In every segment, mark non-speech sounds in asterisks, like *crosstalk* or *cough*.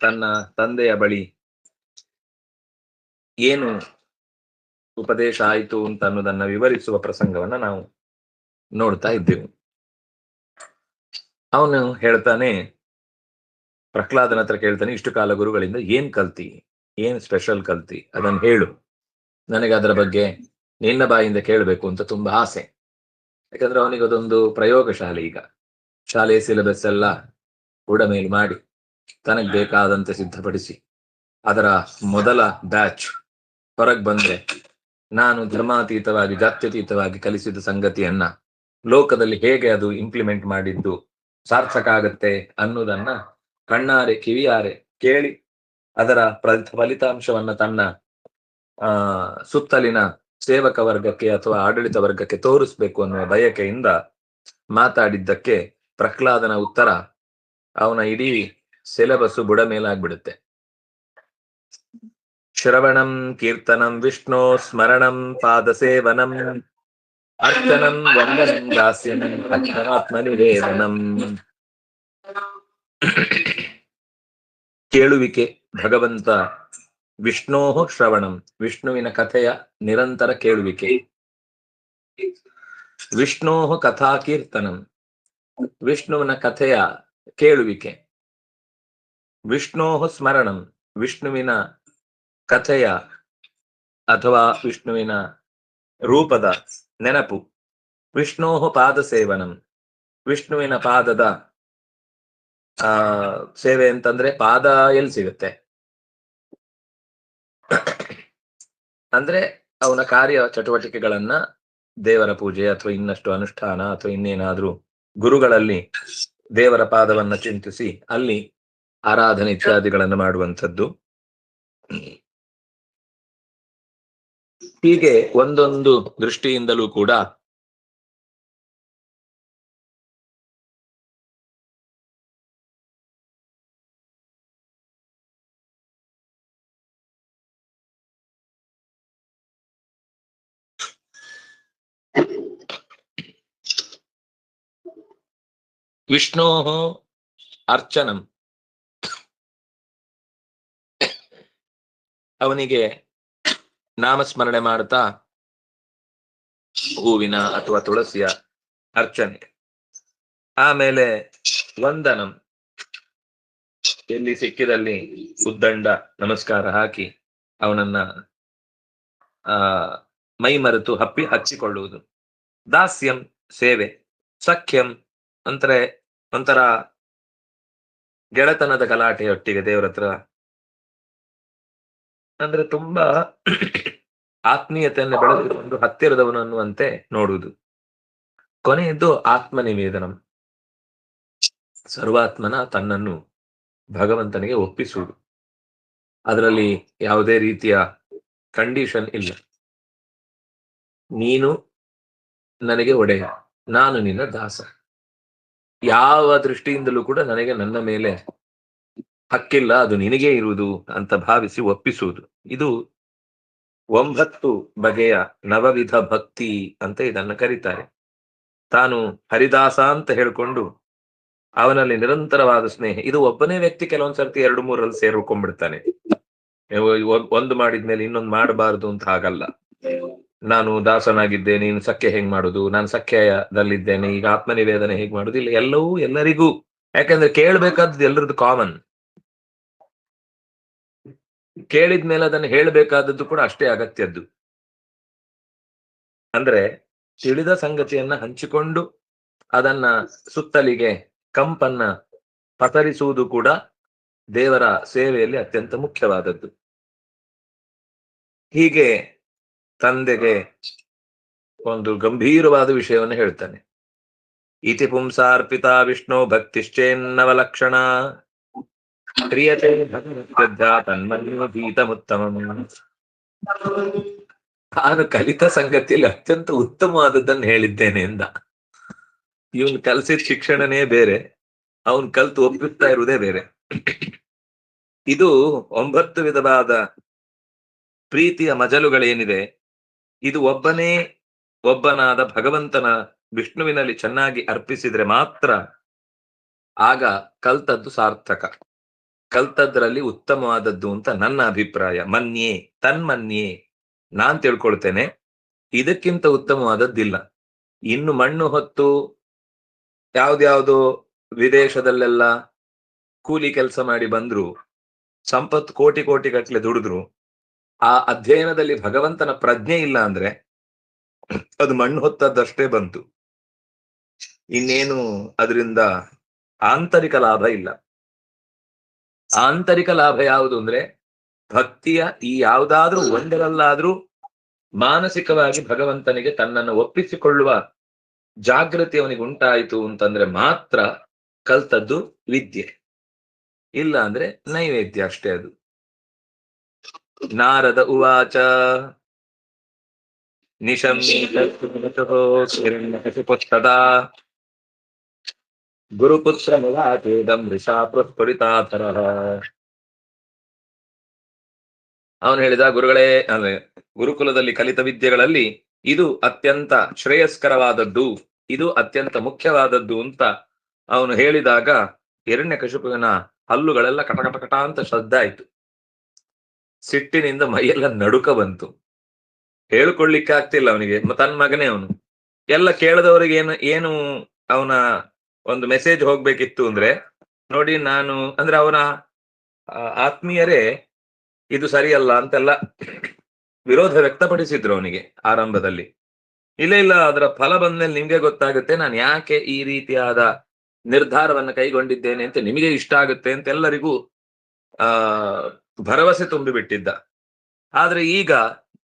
ತನ್ನ ತಂದೆಯ ಬಳಿ ಏನು ಉಪದೇಶ ಆಯಿತು ಅಂತ ಅನ್ನೋದನ್ನ ವಿವರಿಸುವ ಪ್ರಸಂಗವನ್ನ ನಾವು ನೋಡ್ತಾ ಇದ್ದೆವು. ಅವನು ಹೇಳ್ತಾನೆ, ಪ್ರಹ್ಲಾದನ ಹತ್ರ ಕೇಳ್ತಾನೆ, ಇಷ್ಟು ಕಾಲ ಗುರುಗಳಿಂದ ಏನ್ ಕಲ್ತಿ? ಏನ್ ಸ್ಪೆಷಲ್ ಕಲ್ತಿ? ಅದನ್ನು ಹೇಳು. ನನಗೆ ಅದರ ಬಗ್ಗೆ ನಿನ್ನ ಬಾಯಿಂದ ಕೇಳಬೇಕು ಅಂತ ತುಂಬಾ ಆಸೆ. ಯಾಕಂದ್ರೆ ಅವನಿಗೆ ಅದೊಂದು ಪ್ರಯೋಗ ಶಾಲೆ ಈಗ. ಶಾಲೆಯ ಸಿಲೆಬಸ್ ಎಲ್ಲ ಮೇಲೆ ಮಾಡಿ. ತನಗ್ ಬೇಕಾದಂತೆ ಸಿದ್ಧಪಡಿಸಿ. ಅದರ ಮೊದಲ ಬ್ಯಾಚ್ ಹೊರಗೆ ಬಂದ್ರೆ ನಾನು ಧರ್ಮಾತೀತವಾಗಿ, ಜಾತ್ಯತೀತವಾಗಿ ಕಲಿಸಿದ ಸಂಗತಿಯನ್ನ ಲೋಕದಲ್ಲಿ ಹೇಗೆ ಅದು ಇಂಪ್ಲಿಮೆಂಟ್ ಮಾಡಿದ್ದು ಸಾರ್ಥಕ ಆಗತ್ತೆ ಅನ್ನೋದನ್ನ ಕಣ್ಣಾರೆ, ಕಿವಿಯಾರೆ ಕೇಳಿ ಅದರ ಫಲಿತಾಂಶವನ್ನ ತನ್ನ, ಆ, ಸುತ್ತಲಿನ ಸೇವಕ ವರ್ಗಕ್ಕೆ ಅಥವಾ ಆಡಳಿತ ವರ್ಗಕ್ಕೆ ತೋರಿಸ್ಬೇಕು ಅನ್ನುವ ಬಯಕೆಯಿಂದ ಮಾತಾಡಿದ್ದಕ್ಕೆ ಪ್ರಹ್ಲಾದನ ಉತ್ತರ, ಅವನ ಇಡೀ ಸಿಲೆಬಸ್ ಬುಡ ಮೇಲಾಗ್ಬಿಡುತ್ತೆ. ಶ್ರವಣಂ, ಕೀರ್ತನಂ, ವಿಷ್ಣು, ಸ್ಮರಣಂ ಪಾದ ಸೇವನಂ ಅರ್ಚನಂ, ವಂದನಂ ದಾಸ್ಯಂ ಅಕ್ಷರಾತ್ಮನಿವೇದನಂ ಕೇಳುವಿಕೆ, ಭಗವಂತ ವಿಷ್ಣೋ ಶ್ರವಣಂ, ವಿಷ್ಣುವಿನ ಕಥೆಯ ನಿರಂತರ ಕೇಳುವಿಕೆ. ವಿಷ್ಣೋ ಕಥಾ ಕೀರ್ತನಂ, ವಿಷ್ಣುವಿನ ಕಥೆಯ ಕೇಳುವಿಕೆ. ವಿಷ್ಣೋ ಸ್ಮರಣಂ. ವಿಷ್ಣುವಿನ ಕಥೆಯ ಅಥವಾ ವಿಷ್ಣುವಿನ ರೂಪದ ನೆನಪು. ವಿಷ್ಣೋ ಪಾದ ಸೇವನಂ ವಿಷ್ಣುವಿನ ಪಾದದ, ಆ, ಸೇವೆ ಅಂತಂದ್ರೆ ಪಾದ ಎಲ್ಲಿ ಸಿಗುತ್ತೆ? ಅಂದ್ರೆ ಅವನ ಕಾರ್ಯ ಚಟುವಟಿಕೆಗಳನ್ನ ದೇವರ ಪೂಜೆ ಅಥವಾ ಇನ್ನಷ್ಟು ಅನುಷ್ಠಾನ ಅಥವಾ ಇನ್ನೇನಾದ್ರೂ ಗುರುಗಳಲ್ಲಿ ದೇವರ ಪಾದವನ್ನ ಚಿಂತಿಸಿ ಅಲ್ಲಿ ಆರಾಧನೆ ಇತ್ಯಾದಿಗಳನ್ನು ಮಾಡುವಂಥದ್ದು. ಹೀಗೆ ಒಂದೊಂದು ದೃಷ್ಟಿಯಿಂದಲೂ ಕೂಡ ವಿಷ್ಣೋ ಅರ್ಚನಂ. ಅವನಿಗೆ ನಾಮಸ್ಮರಣೆ ಮಾಡ್ತಾ ಹೂವಿನ ಅಥವಾ ತುಳಸಿಯ ಅರ್ಚನೆ. ಆಮೇಲೆ ವಂದನಂ. ಎಲ್ಲಿ ಸಿಕ್ಕಿದಲ್ಲಿ ಉದ್ದಂಡ ನಮಸ್ಕಾರ ಹಾಕಿ ಅವನನ್ನ, ಆ, ಮೈ ಮರೆತು ಹಪ್ಪಿ ಹಚ್ಚಿಕೊಳ್ಳುವುದು. ದಾಸ್ಯಂ ಸೇವೆ. ಸಖ್ಯಂ ಅಂದ್ರೆ ಒಂಥರ ಗೆಳೆತನದ ಗಲಾಟೆಯೊಟ್ಟಿಗೆ ದೇವರ ಹತ್ರ ಅಂದ್ರೆ ತುಂಬಾ ಆತ್ಮೀಯತೆಯನ್ನು ಬೆಳೆದುಕೊಂಡು ಹತ್ತಿರದವನು ಅನ್ನುವಂತೆ ನೋಡುವುದು. ಕೊನೆಯದ್ದು ಆತ್ಮ ನಿವೇದನಂ ಸರ್ವಾತ್ಮನ ತನ್ನನ್ನು ಭಗವಂತನಿಗೆ ಒಪ್ಪಿಸುವುದು. ಅದರಲ್ಲಿ ಯಾವುದೇ ರೀತಿಯ ಕಂಡೀಷನ್ ಇಲ್ಲ. ನೀನು ನನಗೆ ಒಡೆಯ, ನಾನು ನಿನ್ನ ದಾಸ. ಯಾವ ದೃಷ್ಟಿಯಿಂದಲೂ ಕೂಡ ನನಗೆ ನನ್ನ ಮೇಲೆ ಹಕ್ಕಿಲ್ಲ, ಅದು ನಿನಗೇ ಇರುವುದು ಅಂತ ಭಾವಿಸಿ ಒಪ್ಪಿಸುವುದು. ಇದು ಒಂಬತ್ತು ಬಗೆಯ ನವವಿಧ ಭಕ್ತಿ ಅಂತ ಇದನ್ನ ಕರೀತಾರೆ. ತಾನು ಹರಿದಾಸ ಅಂತ ಹೇಳಿಕೊಂಡು ಅವನಲ್ಲಿ ನಿರಂತರವಾದ ಸ್ನೇಹ, ಇದು ಒಬ್ಬನೇ ವ್ಯಕ್ತಿ ಕೆಲವೊಂದ್ಸರ್ತಿ ಎರಡು ಮೂರಲ್ಲಿ ಸೇರ್ಕೊಂಡ್ಬಿಡ್ತಾನೆ. ಒಂದು ಮಾಡಿದ್ಮೇಲೆ ಇನ್ನೊಂದು ಮಾಡಬಾರದು ಅಂತ ಹಾಗಲ್ಲ. ನಾನು ದಾಸನಾಗಿದ್ದೆ, ನೀನು ಸಖ್ಯ ಹೆಂಗ್ ಮಾಡುದು? ನಾನು ಸಖ್ಯದಲ್ಲಿದ್ದೇನೆ, ಈಗ ಆತ್ಮನಿವೇದನೆ ಹೇಗ್ ಮಾಡುದು? ಇಲ್ಲ ಎಲ್ಲವೂ ಎಲ್ಲರಿಗೂ. ಯಾಕಂದ್ರೆ ಕೇಳ್ಬೇಕಾದ್ದು ಎಲ್ಲರದ್ದು ಕಾಮನ್ ಕೇಳಿದ್ಮೇಲೆ ಅದನ್ನು ಹೇಳಬೇಕಾದದ್ದು ಕೂಡ ಅಷ್ಟೇ ಅಗತ್ಯದ್ದು. ಅಂದ್ರೆ ತಿಳಿದ ಸಂಗತಿಯನ್ನ ಹಂಚಿಕೊಂಡು ಅದನ್ನ ಸುತ್ತಲಿಗೆ ಕಂಪನ್ನ ಪಸರಿಸುವುದು ಕೂಡ ದೇವರ ಸೇವೆಯಲ್ಲಿ ಅತ್ಯಂತ ಮುಖ್ಯವಾದದ್ದು. ಹೀಗೆ ತಂದೆಗೆ ಒಂದು ಗಂಭೀರವಾದ ವಿಷಯವನ್ನು ಹೇಳ್ತಾನೆ. ಇತಿ ಪುಂಸಾರ್ಪಿತ ವಿಷ್ಣು ಭಕ್ತಿಶ್ಚೇನ್ನವಲಕ್ಷಣ ತನ್ಮನ್ಯೋ ಭೀತಮುತ್ತಮಂ ನಾನು ಕಲಿತ ಸಂಗತಿಯಲ್ಲಿ ಅತ್ಯಂತ ಉತ್ತಮವಾದದ್ದನ್ನು ಹೇಳಿದ್ದೇನೆ ಎಂದ. ಇವನು ಕಲಿಸಿದ ಶಿಕ್ಷಣನೇ ಬೇರೆ, ಅವನು ಕಲ್ತು ಒಪ್ಪಿಸ್ತಾ ಇರುವುದೇ ಬೇರೆ. ಇದು ಒಂಬತ್ತು ವಿಧವಾದ ಪ್ರೀತಿಯ ಮಜಲುಗಳೇನಿದೆ, ಇದು ಒಬ್ಬನೇ ಒಬ್ಬನಾದ ಭಗವಂತನ ವಿಷ್ಣುವಿನಲ್ಲಿ ಚೆನ್ನಾಗಿ ಅರ್ಪಿಸಿದ್ರೆ ಮಾತ್ರ ಆಗ ಕಲ್ತದ್ದು ಸಾರ್ಥಕ. ಕಲ್ತದ್ರಲ್ಲಿ ಉತ್ತಮವಾದದ್ದು ಅಂತ ನನ್ನ ಅಭಿಪ್ರಾಯ. ಮನ್ಯೆ, ತನ್ಮನ್ಯೆ ನಾನ್ ತಿಳ್ಕೊಳ್ತೇನೆ. ಇದಕ್ಕಿಂತ ಉತ್ತಮವಾದದ್ದಿಲ್ಲ. ಇನ್ನು ಮಣ್ಣು ಹೊತ್ತು ಯಾವ್ದ್ಯಾವ್ದೋ ವಿದೇಶದಲ್ಲೆಲ್ಲ ಕೂಲಿ ಕೆಲಸ ಮಾಡಿ ಬಂದ್ರು, ಸಂಪತ್ತು ಕೋಟಿ ಕೋಟಿ ಗಟ್ಟಲೆ ದುಡಿದ್ರು, ಆ ಅಧ್ಯಯನದಲ್ಲಿ ಭಗವಂತನ ಪ್ರಜ್ಞೆ ಇಲ್ಲ ಅಂದ್ರೆ ಅದು ಮಣ್ಣು ಹೊತ್ತದ್ದಷ್ಟೇ ಬಂತು. ಇನ್ನೇನು ಅದರಿಂದ ಆಂತರಿಕ ಲಾಭ ಇಲ್ಲ. ಆಂತರಿಕ ಲಾಭ ಯಾವುದು ಅಂದ್ರೆ ಭಕ್ತಿಯ ಈ ಯಾವುದಾದ್ರೂ ಒಂದರಲ್ಲಾದ್ರೂ ಮಾನಸಿಕವಾಗಿ ಭಗವಂತನಿಗೆ ತನ್ನನ್ನು ಒಪ್ಪಿಸಿಕೊಳ್ಳುವ ಜಾಗೃತಿ ಅವನಿಗೆ ಉಂಟಾಯಿತು ಅಂತಂದ್ರೆ ಮಾತ್ರ ಕಲ್ತದ್ದು ವಿದ್ಯೆ. ಇಲ್ಲ ಅಂದ್ರೆ ನೈವೇದ್ಯ ಅಷ್ಟೇ ಅದು. ನಾರದ ಉವಾಚ. ನಿಶಮ್ಯತದಾ ಗುರುಪುತ್ರ ಮುಲಾಚೇದಂ ಋಷಾ ಪ್ರಸ್ಫುರಿತಾಥರ ಅವನು ಹೇಳಿದ ಗುರುಗಳೇ ಗುರುಕುಲದಲ್ಲಿ ಕಲಿತ ವಿದ್ಯೆಗಳಲ್ಲಿ ಇದು ಅತ್ಯಂತ ಶ್ರೇಯಸ್ಕರವಾದದ್ದು, ಇದು ಅತ್ಯಂತ ಮುಖ್ಯವಾದದ್ದು ಅಂತ ಅವನು ಹೇಳಿದಾಗ ಎರಡನೇ ಕಶುಪುವಿನ ಹಲ್ಲುಗಳೆಲ್ಲ ಕಟಕಟಕಟ ಅಂತ ಶ್ರದ್ಧ ಆಯ್ತು ಸಿಟ್ಟಿನಿಂದ ಮೈಯೆಲ್ಲ ನಡುಕ ಬಂತು. ಹೇಳ್ಕೊಳ್ಳಿಕ್ಕೆ ಆಗ್ತಿಲ್ಲ ಅವನಿಗೆ, ತನ್ನ ಮಗನೇ ಅವನು. ಎಲ್ಲ ಕೇಳದವರಿಗೆ ಏನು ಏನು ಅವನ ಒಂದು ಮೆಸೇಜ್ ಹೋಗ್ಬೇಕಿತ್ತು ಅಂದ್ರೆ, ನೋಡಿ ನಾನು, ಅಂದ್ರೆ ಅವನ ಆತ್ಮೀಯರೇ, ಇದು ಸರಿಯಲ್ಲ ಅಂತೆಲ್ಲ ವಿರೋಧ ವ್ಯಕ್ತಪಡಿಸಿದ್ರು ಅವನಿಗೆ ಆರಂಭದಲ್ಲಿ. ಇಲ್ಲ ಇಲ್ಲ, ಅದರ ಫಲ ಬಂದ್ಮೇಲೆ ನಿಮ್ಗೆ ಗೊತ್ತಾಗುತ್ತೆ, ನಾನು ಯಾಕೆ ಈ ರೀತಿಯಾದ ನಿರ್ಧಾರವನ್ನು ಕೈಗೊಂಡಿದ್ದೇನೆ ಅಂತ ನಿಮಗೆ ಇಷ್ಟ ಆಗುತ್ತೆ ಅಂತ ಎಲ್ಲರಿಗೂ, ಆ, ಭರವಸೆ ತುಂಬಿಬಿಟ್ಟಿದ್ದ. ಆದ್ರೆ ಈಗ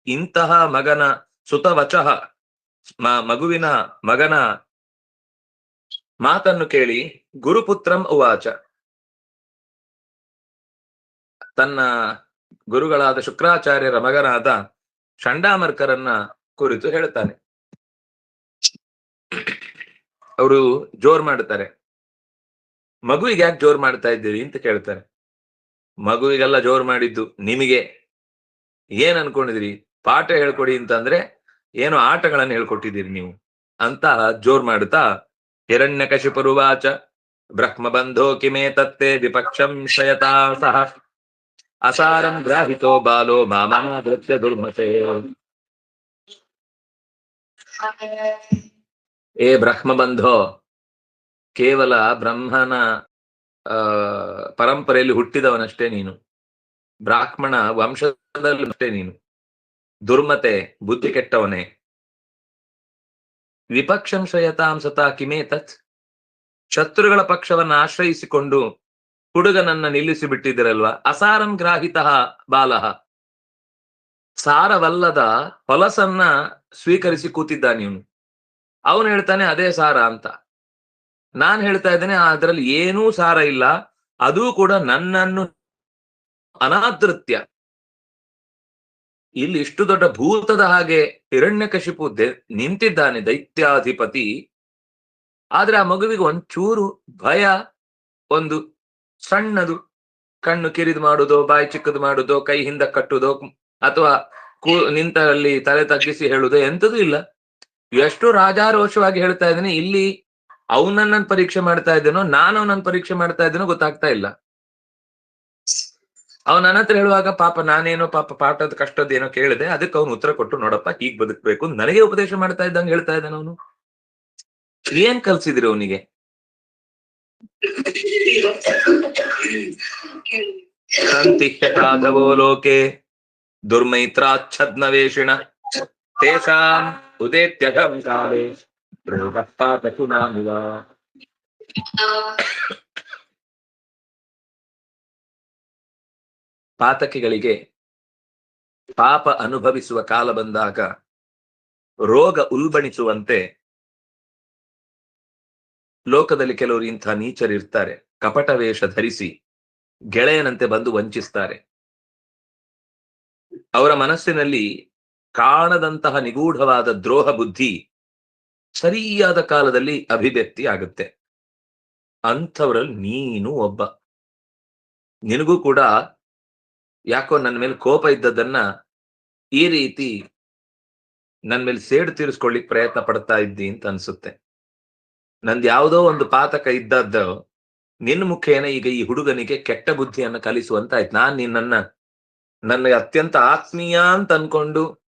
ಇಂತಹ ಮಗನ ಸುತವಚ ಮಗುವಿನ ಮಗನ ಮಾತನ್ನು ಕೇಳಿ ಗುರುಪುತ್ರಂ ಉವಾಚ. ತನ್ನ ಗುರುಗಳಾದ ಶುಕ್ರಾಚಾರ್ಯರ ಮಗನಾದ ಷಂಡಾಮರ್ಕರನ್ನ ಕುರಿತು ಹೇಳ್ತಾನೆ ಅವರು ಜೋರ್ ಮಾಡ್ತಾರೆ ಮಗುವಿಗೆ ಯಾಕೆ ಜೋರ್ ಮಾಡ್ತಾ ಇದ್ದೀರಿ ಅಂತ ಕೇಳ್ತಾರೆ. ಮಗುವಿಗೆಲ್ಲ ಜೋರ್ ಮಾಡಿದ್ದು ನಿಮಗೆ. ಏನ್ ಅನ್ಕೊಂಡಿದ್ರಿ ಪಾಠ ಹೇಳ್ಕೊಡಿ ಅಂತಂದ್ರೆ ಏನೋ ಆಟಗಳನ್ನು ಹೇಳ್ಕೊಟ್ಟಿದ್ದೀರಿ ನೀವು ಅಂತ ಜೋರ್ ಮಾಡುತ್ತಾ ಹಿರಣ್ಯಕಶಿಪರುವಾಚ किमे ಕಿಮೇ ತತ್ತೆ ಶಯತಾ ಸಹ. ಅಸಾರಂ ಗ್ರಾಹಿತೋ ಬಾಲೋ ಮಾಮನಾದೃತ್ಯ ದುರ್ಮತೆ. ಏ ಬ್ರಹ್ಮಬಂಧೋ, ಕೇವಲ ಬ್ರಹ್ಮನ ಪರಂಪರೆಯಲ್ಲಿ ಹುಟ್ಟಿದವನಷ್ಟೇ ನೀನು. ಬ್ರಾಹ್ಮಣ ವಂಶದಲ್ಲಿ ಅಷ್ಟೇ ನೀನು. ದುರ್ಮತೆ, ಬುದ್ಧಿ ಕೆಟ್ಟವನೇ. ವಿಪಕ್ಷಂ ಶಯತಾಂ ಸತಾ ಕಿಮೇ ತತ್ ಶತ್ರುಗಳ ಪಕ್ಷವನ್ನ ಆಶ್ರಯಿಸಿಕೊಂಡು ಹುಡುಗನನ್ನ ನಿಲ್ಲಿಸಿ ಬಿಟ್ಟಿದ್ದೀರಲ್ವಾ ಅಸಾರಂ ಗ್ರಾಹಿತ ಬಾಲಃ. ಸಾರವಲ್ಲದ ಹೊಲಸನ್ನ ಸ್ವೀಕರಿಸಿ ಕೂತಿದ್ದಾನೆ ಇವನು. ಅವನು ಹೇಳ್ತಾನೆ, ಅದೇ ಸಾರ ಅಂತ. ನಾನ್ ಹೇಳ್ತಾ ಇದ್ದೇನೆ, ಅದರಲ್ಲಿ ಏನೂ ಸಾರ ಇಲ್ಲ. ಅದೂ ಕೂಡ ನನ್ನನ್ನು ಅನಾದೃತ್ಯ ಇಲ್ಲಿ ಇಷ್ಟು ದೊಡ್ಡ ಭೂತದ ಹಾಗೆ ಹಿರಣ್ಯಕಶಿಪು ನಿಂತಿದ್ದಾನೆ ದೈತ್ಯಾಧಿಪತಿ. ಆದ್ರೆ ಆ ಮಗುವಿಗೆ ಒಂಚೂರು ಭಯ, ಒಂದು ಸಣ್ಣದು ಕಣ್ಣು ಕಿರಿದು ಮಾಡುದೋ, ಬಾಯಿ ಚಿಕ್ಕದು ಮಾಡುದೋ, ಕೈ ಹಿಂದ ಕಟ್ಟುದೋ, ಅಥವಾ ಕೂ ನಿಂತಲ್ಲಿ ತಲೆ ತಗ್ಗಿಸಿ ಹೇಳುದೋ ಎಂತದೂ ಇಲ್ಲ. ಎಷ್ಟು ರಾಜಾರೋಷವಾಗಿ ಹೇಳ್ತಾ ಇದ್ದೀನಿ, ಇಲ್ಲಿ ಅವನನ್ನ ಪರೀಕ್ಷೆ ಮಾಡ್ತಾ ಇದ್ದೇನೋ ನಾನು ಅವನನ್ನ ಪರೀಕ್ಷೆ ಮಾಡ್ತಾ ಇದ್ದೇನೋ ಗೊತ್ತಾಗ್ತಾ ಇಲ್ಲ. ಅವನ ನನ್ನ ಹತ್ರ ಹೇಳುವಾಗ ಪಾಪ ನಾನೇನೋ ಪಾಪ ಪಾಠದ ಕಷ್ಟದ ಏನೋ ಕೇಳಿದೆ ಅದಕ್ಕೆ ಅವನು ಉತ್ತರ ಕೊಟ್ಟು ನೋಡಪ್ಪ ಹೀಗ್ ಬದುಕ್ಬೇಕು ನನಗೆ ಉಪದೇಶ ಮಾಡ್ತಾ ಇದ್ದಂಗೆ ಹೇಳ್ತಾ ಇದ್ದಾನ ಅವನು. ಏನ್ ಕಲ್ಸಿದ್ರಿ ಅವನಿಗೆ? ಸಂತಿ ಸಾಧವೋ ಲೋಕೆ ದುರ್ಮೈತ್ರಾಚ್ಛದ್ನವೇಷಿಣ ತೇಷಾಂ ಉದೇತ್ಯಘಂ ಕಾಲೇ. ರೋಗಃ ಪಾತಕಿಗಳಿಗೆ ಪಾಪ ಅನುಭವಿಸುವ ಕಾಲ ಬಂದಾಗ ರೋಗ ಉಲ್ಬಣಿಸುವಂತೆ ಲೋಕದಲ್ಲಿ ಕೆಲವರು ಇಂಥ ನೀಚರಿರ್ತಾರೆ ಕಪಟ ವೇಷ ಧರಿಸಿ ಗೆಳೆಯನಂತೆ ಬಂದು ವಂಚಿಸ್ತಾರೆ. ಅವರ ಮನಸ್ಸಿನಲ್ಲಿ ಕಾಣದಂತಹ ನಿಗೂಢವಾದ ದ್ರೋಹ ಬುದ್ಧಿ ಸರಿಯಾದ ಕಾಲದಲ್ಲಿ ಅಭಿವ್ಯಕ್ತಿ ಆಗುತ್ತೆ. ಅಂಥವರಲ್ಲಿ ನೀನು ಒಬ್ಬ. ನಿನಗೂ ಕೂಡ ಯಾಕೋ ನನ್ನ ಮೇಲೆ ಕೋಪ ಇದ್ದದನ್ನ ಈ ರೀತಿ ನನ್ನ ಮೇಲೆ ಸೇಡು ತೀರಿಸ್ಕೊಳ್ಳಿಕ್ ಪ್ರಯತ್ನ ಪಡ್ತಾ ಇದ್ದಿ ಅಂತ ಅನ್ಸುತ್ತೆ. ನಂದು ಯಾವುದೋ ಒಂದು ಪಾತಕ ಇದ್ದದ್ದು ನಿನ್ನ ಮುಖೇನ ಈಗ ಈ ಹುಡುಗನಿಗೆ ಕೆಟ್ಟ ಬುದ್ಧಿಯನ್ನು ಕಲಿಸುವಂತಾಯ್ತು. ನಾನ್ ನಿನ್ನ, ನನ್ನ ಅತ್ಯಂತ ಆತ್ಮೀಯ ಅಂತ ಅನ್ಕೊಂಡು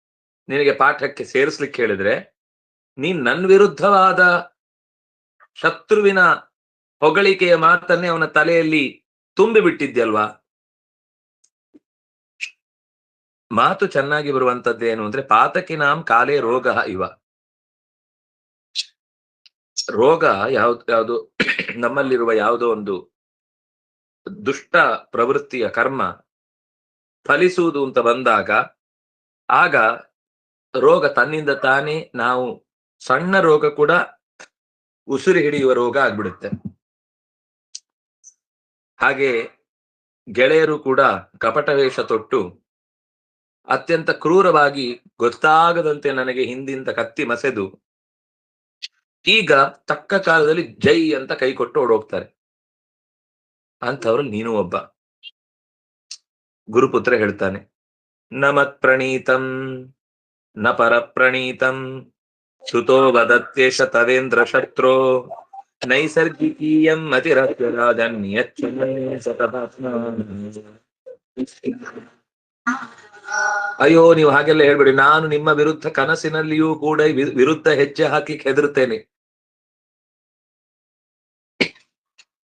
ನಿನಗೆ ಪಾಠಕ್ಕೆ ಸೇರಿಸ್ಲಿಕ್ಕೆ ಹೇಳಿದ್ರೆ ನೀನ್ ನನ್ನ ವಿರುದ್ಧವಾದ ಶತ್ರುವಿನ ಹೊಗಳಿಕೆಯ ಮಾತನ್ನೇ ಅವನ ತಲೆಯಲ್ಲಿ ತುಂಬಿ ಬಿಟ್ಟಿದ್ಯಲ್ವಾ? ಮಾತು ಚೆನ್ನಾಗಿ ಬರುವಂತದ್ದೇನು ಅಂದ್ರೆ ಪಾತಕಿನಾಂ ಕಾಲೇ ರೋಗ ಇವ. ರೋಗ ಯಾವ್ದು, ಯಾವುದು *clears throat* ನಮ್ಮಲ್ಲಿರುವ ಯಾವುದೋ ಒಂದು ದುಷ್ಟ ಪ್ರವೃತ್ತಿಯ ಕರ್ಮ ಫಲಿಸುವುದು ಅಂತ ಬಂದಾಗ, ಆಗ ರೋಗ ತನ್ನಿಂದ ತಾನೇ ನಾವು ಸಣ್ಣ ರೋಗ ಕೂಡ ಉಸಿರು ಹಿಡಿಯುವ ರೋಗ ಆಗ್ಬಿಡುತ್ತೆ. ಹಾಗೆ ಗೆಳೆಯರು ಕೂಡ ಕಪಟವೇಷ ತೊಟ್ಟು ಅತ್ಯಂತ ಕ್ರೂರವಾಗಿ ಗೊತ್ತಾಗದಂತೆ ನನಗೆ ಹಿಂದಿಂದ ಕತ್ತಿ ಮಸೆದು, ಈಗ ತಕ್ಕ ಕಾಲದಲ್ಲಿ ಜೈ ಅಂತ ಕೈ ಕೊಟ್ಟು ಓಡೋಗ್ತಾರೆ. ಅಂಥವ್ರು ನೀನು ಒಬ್ಬ. ಗುರುಪುತ್ರ ಹೇಳ್ತಾನೆ, ನಮತ್ ಪ್ರಣೀತಂ, ನ ಪರ ಪ್ರಣೀತಂ ಸುತೋ ವದತ್ಯೇಷ ತವೇಂದ್ರ ಶತ್ರೋ, ನೈಸರ್ಗಿಕೀಯಂ ಅಯ್ಯೋ, ನೀವು ಹಾಗೆಲ್ಲ ಹೇಳ್ಬೇಡಿ. ನಾನು ನಿಮ್ಮ ವಿರುದ್ಧ ಕನಸಿನಲ್ಲಿಯೂ ಕೂಡ ವಿರುದ್ಧ ಹೆಜ್ಜೆ ಹಾಕ್ಲಿಕ್ಕೆ ಹೆದರುತ್ತೇನೆ.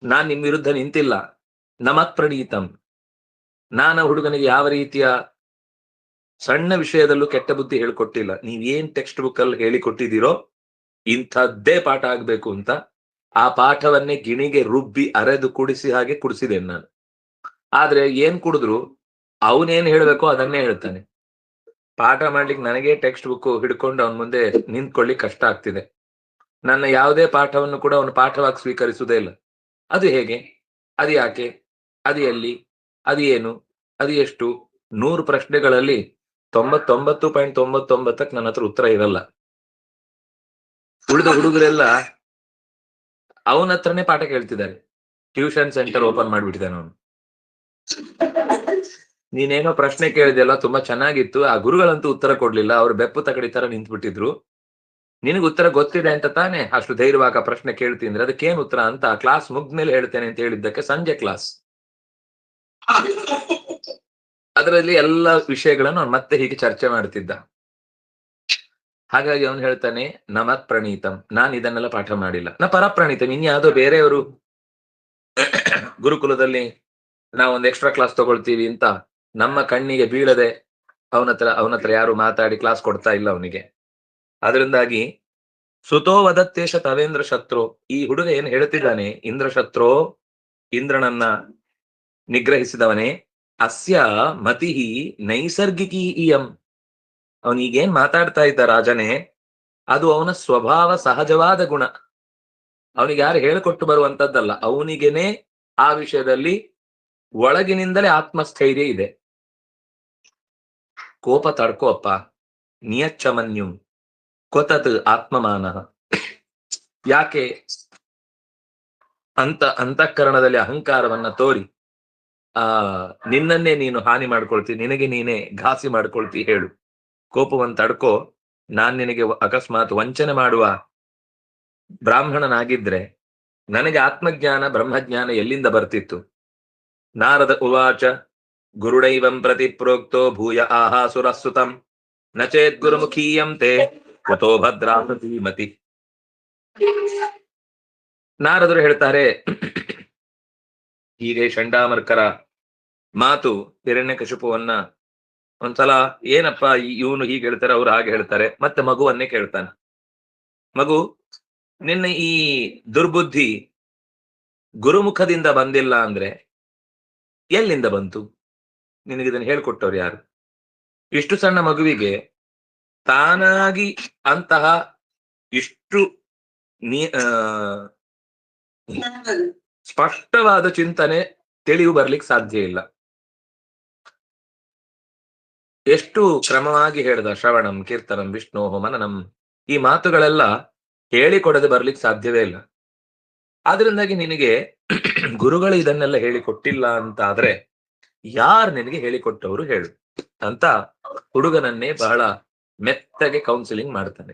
ನಾನ್ ನಿಮ್ ವಿರುದ್ಧ ನಿಂತಿಲ್ಲ. ನಮತ್ ಪ್ರಣೀತಂ. ನಾನ ಹುಡುಗನಿಗೆ ಯಾವ ರೀತಿಯ ಸಣ್ಣ ವಿಷಯದಲ್ಲೂ ಕೆಟ್ಟ ಬುದ್ಧಿ ಹೇಳ್ಕೊಟ್ಟಿಲ್ಲ. ನೀವೇನ್ ಟೆಕ್ಸ್ಟ್ ಬುಕ್ ಅಲ್ಲಿ ಹೇಳಿಕೊಟ್ಟಿದ್ದೀರೋ ಇಂಥದ್ದೇ ಪಾಠ ಆಗ್ಬೇಕು ಅಂತ ಆ ಪಾಠವನ್ನೇ ಗಿಣಿಗೆ ರುಬ್ಬಿ ಅರೆದು ಕುಡಿಸಿ ಹಾಗೆ ಕುಡಿಸಿದೆ ನಾನು. ಆದ್ರೆ ಏನ್ ಕುಡಿದ್ರು? ಅವನೇನ್ ಹೇಳ್ಬೇಕು ಅದನ್ನೇ ಹೇಳ್ತಾನೆ. ಪಾಠ ಮಾಡ್ಲಿಕ್ಕೆ ನನಗೆ ಟೆಕ್ಸ್ಟ್ ಬುಕ್ ಹಿಡ್ಕೊಂಡು ಅವನ ಮುಂದೆ ನಿಂತ್ಕೊಳ್ಳಿ ಕಷ್ಟ ಆಗ್ತಿದೆ. ನನ್ನ ಯಾವುದೇ ಪಾಠವನ್ನು ಕೂಡ ಅವನು ಪಾಠವಾಗಿ ಸ್ವೀಕರಿಸುವುದೇ ಇಲ್ಲ. ಅದು ಹೇಗೆ? ಅದು ಯಾಕೆ? ಅದು ಎಲ್ಲಿ? ಅದು ಏನು? ಅದು ಎಷ್ಟು? ನೂರು ಪ್ರಶ್ನೆಗಳಲ್ಲಿ ತೊಂಬತ್ತೊಂಬತ್ತು ಪಾಯಿಂಟ್ ತೊಂಬತ್ತೊಂಬತ್ತಕ್ಕೆ ನನ್ನ ಹತ್ರ ಉತ್ತರ ಇರಲ್ಲ. ಉಳಿದ ಹುಡುಗರೆಲ್ಲ ಅವನ ಹತ್ರನೇ ಪಾಠ ಕೇಳ್ತಿದ್ದಾರೆ. ಟ್ಯೂಷನ್ ಸೆಂಟರ್ ಓಪನ್ ಮಾಡಿಬಿಟ್ಟಿದ್ದಾನೆ ಅವನು. ನೀನೇನೋ ಪ್ರಶ್ನೆ ಕೇಳಿದೆಲ್ಲ ತುಂಬಾ ಚೆನ್ನಾಗಿತ್ತು. ಆ ಗುರುಗಳಂತೂ ಉತ್ತರ ಕೊಡ್ಲಿಲ್ಲ. ಅವ್ರು ಬೆಪ್ಪು ತಗಡಿ ತರ ನಿಂತ್ಬಿಟ್ಟಿದ್ರು. ನಿನಗೆ ಉತ್ತರ ಗೊತ್ತಿದೆ ಅಂತ ತಾನೆ? ಅಷ್ಟು ಧೈರ್ಯವಾಗ ಪ್ರಶ್ನೆ ಕೇಳ್ತೀನಿ ಅಂದ್ರೆ ಅದಕ್ಕೇನ್ ಉತ್ತರ ಅಂತ ಕ್ಲಾಸ್ ಮುಗ್ದ್ಮೇಲೆ ಹೇಳ್ತೇನೆ ಅಂತ ಹೇಳಿದ್ದಕ್ಕೆ ಸಂಜೆ ಕ್ಲಾಸ್. ಅದರಲ್ಲಿ ಎಲ್ಲ ವಿಷಯಗಳನ್ನು ಅವ್ನು ಮತ್ತೆ ಹೀಗೆ ಚರ್ಚೆ ಮಾಡ್ತಿದ್ದ. ಹಾಗಾಗಿ ಅವನು ಹೇಳ್ತಾನೆ ನಮತ್ ಪ್ರಣೀತಂ. ನಾನು ಇದನ್ನೆಲ್ಲ ಪಾಠ ಮಾಡಿಲ್ಲ. ನಾ ಪರಪ್ರಣೀತಂ ಇನ್ಯಾವುದೋ ಬೇರೆಯವರು. ಗುರುಕುಲದಲ್ಲಿ ನಾವು ಒಂದು ಎಕ್ಸ್ಟ್ರಾ ಕ್ಲಾಸ್ ತಗೊಳ್ತೀವಿ ಅಂತ. ನಮ್ಮ ಕಣ್ಣಿಗೆ ಬೀಳದೆ ಅವನ ಹತ್ರ ಅವನ ಹತ್ರ ಯಾರು ಮಾತಾಡಿ ಕ್ಲಾಸ್ ಕೊಡ್ತಾ ಇಲ್ಲ ಅವನಿಗೆ. ಅದರಿಂದಾಗಿ ಸುತೋ ವದತ್ತೇಶ ತವೇಂದ್ರ ಶತ್ರು. ಈ ಹುಡುಗ ಏನ್ ಹೇಳ್ತಿದ್ದಾನೆ? ಇಂದ್ರ ಶತ್ರು ಇಂದ್ರನನ್ನ ನಿಗ್ರಹಿಸಿದವನೇ. ಅಸ್ಯ ಮತಿ ನೈಸರ್ಗಿಕಿ ಇಯಂ. ಅವನಿಗೇನ್ ಮಾತಾಡ್ತಾ ಇದ್ದ ರಾಜನೇ, ಅದು ಅವನ ಸ್ವಭಾವ ಸಹಜವಾದ ಗುಣ. ಅವನಿಗೆ ಯಾರು ಹೇಳಿಕೊಟ್ಟು ಬರುವಂತದ್ದಲ್ಲ. ಅವನಿಗೆನೆ ಆ ವಿಷಯದಲ್ಲಿ ಒಳಗಿನಿಂದಲೇ ಆತ್ಮಸ್ಥೈರ್ಯ ಇದೆ. ಕೋಪ ತಡ್ಕೋ ಅಪ್ಪ. ನಿಯಚ್ಚಮನ್ಯು ಕೊತದ್ ಆತ್ಮಮಾನ. ಯಾಕೆ? ಅಂತ ಅಂತಃಕರಣದಲ್ಲಿ ಅಹಂಕಾರವನ್ನ ತೋರಿ. ಆ, ನಿನ್ನನ್ನೇ ನೀನು ಹಾನಿ ಮಾಡ್ಕೊಳ್ತಿ, ನಿನಗೆ ನೀನೇ ಘಾಸಿ ಮಾಡ್ಕೊಳ್ತಿ ಹೇಳು. ಕೋಪವನ್ನು ತಡ್ಕೋ, ನಾನ್ ನಿನಗೆ ಅಕಸ್ಮಾತ್ ವಂಚನೆ ಮಾಡುವ ಬ್ರಾಹ್ಮಣನಾಗಿದ್ರೆ, ನನಗೆ ಆತ್ಮಜ್ಞಾನ, ಬ್ರಹ್ಮಜ್ಞಾನ ಎಲ್ಲಿಂದ ಬರ್ತಿತ್ತು? ನಾರದ ಉವಾಚ ಗುರುಡೈವಂ ಪ್ರತಿ ಪ್ರೋಕ್ತೋ ಭೂಯ ಆಹಾಸುರಸ್ತುತಂ ನ ಚೇತ್ ಗುರುಮುಖೀಯಂ ತೇ ಕುತೋ ಭದ್ರಾಮತಿ ನಾರದರು ಹೇಳ್ತಾರೆ, ಹೀಗೆ ಚಂಡಾಮರ್ಕರ ಮಾತು ಹಿರಣ್ಯ ಕಶುಪುವನ್ನ ಒಂದ್ಸಲ, ಏನಪ್ಪ ಇವನು ಹೀಗೆ ಹೇಳ್ತಾರೆ, ಅವ್ರು ಹಾಗೆ ಹೇಳ್ತಾರೆ? ಮತ್ತೆ ಮಗುವನ್ನೇ ಕೇಳ್ತಾನೆ. ಮಗು, ನಿನ್ನ ಈ ದುರ್ಬುದ್ಧಿ ಗುರುಮುಖದಿಂದ ಬಂದಿಲ್ಲ ಅಂದ್ರೆ ಎಲ್ಲಿಂದ ಬಂತು? ನಿನಗೆ ಇದನ್ನು ಹೇಳ್ಕೊಟ್ಟವ್ರು ಯಾರು? ಇಷ್ಟು ಸಣ್ಣ ಮಗುವಿಗೆ ತಾನಾಗಿ ಅಂತಹ ಇಷ್ಟು ನೀ ಸ್ಪಷ್ಟವಾದ ಚಿಂತನೆ ತಿಳಿವು ಬರ್ಲಿಕ್ಕೆ ಸಾಧ್ಯ ಇಲ್ಲ. ಎಷ್ಟು ಕ್ರಮವಾಗಿ ಹೇಳಿದ ಶ್ರವಣಂ, ಕೀರ್ತನಂ, ವಿಷ್ಣು ಮನನಂ ಈ ಮಾತುಗಳೆಲ್ಲ ಹೇಳಿಕೊಡದೆ ಬರ್ಲಿಕ್ಕೆ ಸಾಧ್ಯವೇ ಇಲ್ಲ. ಆದ್ರಿಂದಾಗಿ ನಿನಗೆ ಗುರುಗಳು ಇದನ್ನೆಲ್ಲ ಹೇಳಿಕೊಟ್ಟಿಲ್ಲ ಅಂತ ಆದ್ರೆ ಯಾರು ನಿನಗೆ ಹೇಳಿಕೊಟ್ಟವರು ಹೇಳು ಅಂತ ಹುಡುಗನನ್ನೇ ಬಹಳ ಮೆತ್ತಗೆ ಕೌನ್ಸಿಲಿಂಗ್ ಮಾಡ್ತಾನೆ.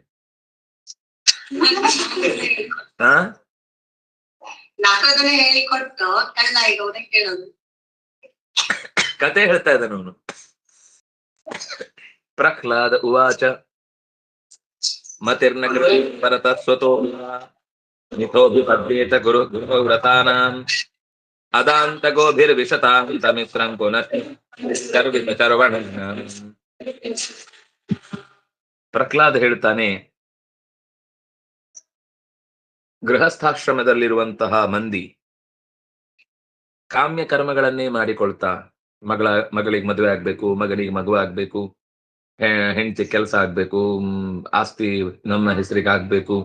ಕತೆ ಹೇಳ್ತಾ ಇದ್ದಾನೆ ಅವನು. ಪ್ರಹ್ಲಾದ ಉವಾಚ. ಮತಿರ್ನ ಕೃತಿ ಪರತ ಸ್ವತೋ. ಮಿಥೋಭಿಪದ್ಯೇತ ಗುರು ಗುರುವ್ರತಾನಾಂ ಅದಾಂತ ಗೋಭಿರ್ವಿಶತಾಂತ ಮಿತ್ರಂ ಪುನಃ ಚರ್ವಿತ ಪ್ರಹ್ಲಾದ್ ಹೇಳ್ತಾನೆ, ಗೃಹಸ್ಥಾಶ್ರಮದಲ್ಲಿರುವಂತಹ ಮಂದಿ ಕಾಮ್ಯ ಕರ್ಮಗಳನ್ನೇ ಮಾಡಿಕೊಳ್ತಾ, ಮಗಳ, ಮಗಳಿಗೆ ಮದುವೆ ಆಗ್ಬೇಕು, ಮಗನಿಗೆ ಮಗು ಆಗ್ಬೇಕು ಹೆಂಡತಿ ಕೆಲಸ ಆಗ್ಬೇಕು ಆಸ್ತಿ ನಮ್ಮ ಹೆಸರಿಗೆ ಆಗ್ಬೇಕು,